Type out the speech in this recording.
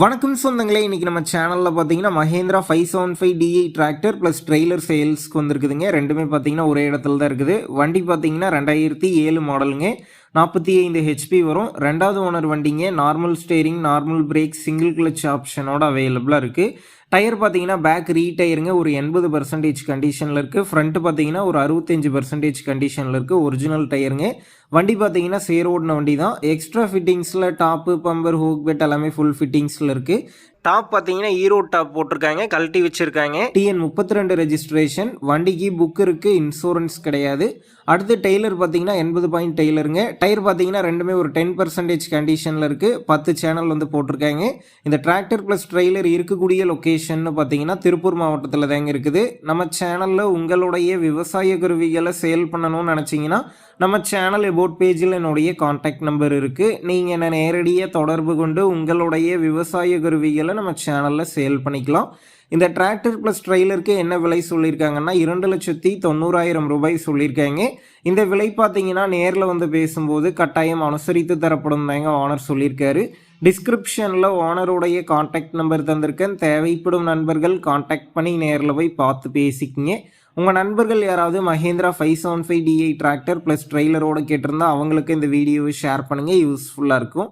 வணக்கம் சொந்தங்களே இன்றைக்கி நம்ம சேனலில் பார்த்தீங்கன்னா Mahindra five seven five DI tractor plus trailer சேல்ஸ்க்கு வந்திருக்குதுங்க. ரெண்டுமே பார்த்தீங்கன்னா ஒரே இடத்துல தான் இருக்குது. வண்டி பார்த்தீங்கன்னா ரெண்டாயிரத்தி ஏழு மாடலுங்க நாற்பத்தி ஐந்து ஹெச்பி வரும். ரெண்டாவது ஓனர் வண்டிங்க normal steering normal brake single clutch ஆப்ஷனோட அவைலபிளாக இருக்குது டயர் பார்த்தீங்கன்னா பேக் ரீ டயருங்க ஒரு எண்பது பர்சன்டேஜ் கண்டிஷனில் இருக்குது ஃப்ரண்ட்டு பார்த்தீங்கன்னா ஒரு அறுபத்தஞ்சு பர்சன்டேஜ் கண்டிஷனில் இருக்குது ஒரிஜினல் டயருங்க வண்டி பார்த்தீங்கன்னா சேர் ஓடின வண்டி தான். எக்ஸ்ட்ரா ஃபிட்டிங்ஸில் டாப்பு பம்பர் ஹூக் பெட் எல்லாமே ஃபுல் ஃபிட்டிங்ஸில் இருக்குது டாப் பார்த்தீங்கன்னா ஈரோடு டாப் போட்டிருக்காங்க கழட்டி வச்சுருக்காங்க. டிஎன் முப்பத்தி ரெண்டு ரெஜிஸ்ட்ரேஷன் வண்டிக்கு புக் இருக்குது இன்சூரன்ஸ் கிடையாது. அடுத்து டெய்லர் பார்த்தீங்கன்னா எண்பது பாயிண்ட் டெய்லருங்க டயர் பார்த்தீங்கன்னா ரெண்டுமே ஒரு டென் பர்சன்டேஜ் கண்டிஷனில் இருக்குது பத்து சேனல் வந்து போட்டிருக்காங்க. இந்த டிராக்டர் ப்ளஸ் ட்ரெய்லர் இருக்கக்கூடிய லொக்கேஷன் பார்த்தீங்கன்னா திருப்பூர் மாவட்டத்தில் தாங்க இருக்குது. நம்ம சேனலில் உங்களுடைய விவசாய கருவிகளை சேல் பண்ணணும்னு நினச்சிங்கன்னா நம்ம சேனல் எபோட் பேஜில் என்னுடைய காண்டாக்ட் நம்பர் இருக்குது நீங்கள் என்னை நேரடியாக தொடர்பு கொண்டு உங்களுடைய விவசாய கருவிகளை நம்ம சேனலில் சேல் பண்ணிக்கலாம். இந்த டிராக்டர் ப்ளஸ் ட்ரெய்லருக்கு என்ன விலை சொல்லியிருக்காங்கன்னா இரண்டு லட்சத்தி தொண்ணூறாயிரம் ரூபாய் சொல்லியிருக்காங்க. இந்த விலை பார்த்தீங்கன்னா நேரில் வந்து பேசும்போது கட்டாயம் அனுசரித்து தரப்படும் தாங்க ஓனர் சொல்லியிருக்காரு. டிஸ்கிரிப்ஷனில் ஓனருடைய காண்டாக்ட் நம்பர் தந்திருக்கேன். தேவைப்படும் நண்பர்கள் காண்டாக்ட் பண்ணி நேரில் போய் பார்த்து பேசிக்கிங்க. உங்கள் நண்பர்கள் யாராவது Mahindra five seven five DI tractor plus ட்ரெய்லரோடு கேட்டிருந்தா அவங்களுக்கு இந்த வீடியோவை ஷேர் பண்ணுங்கள் யூஸ்ஃபுல்லாக இருக்கும்.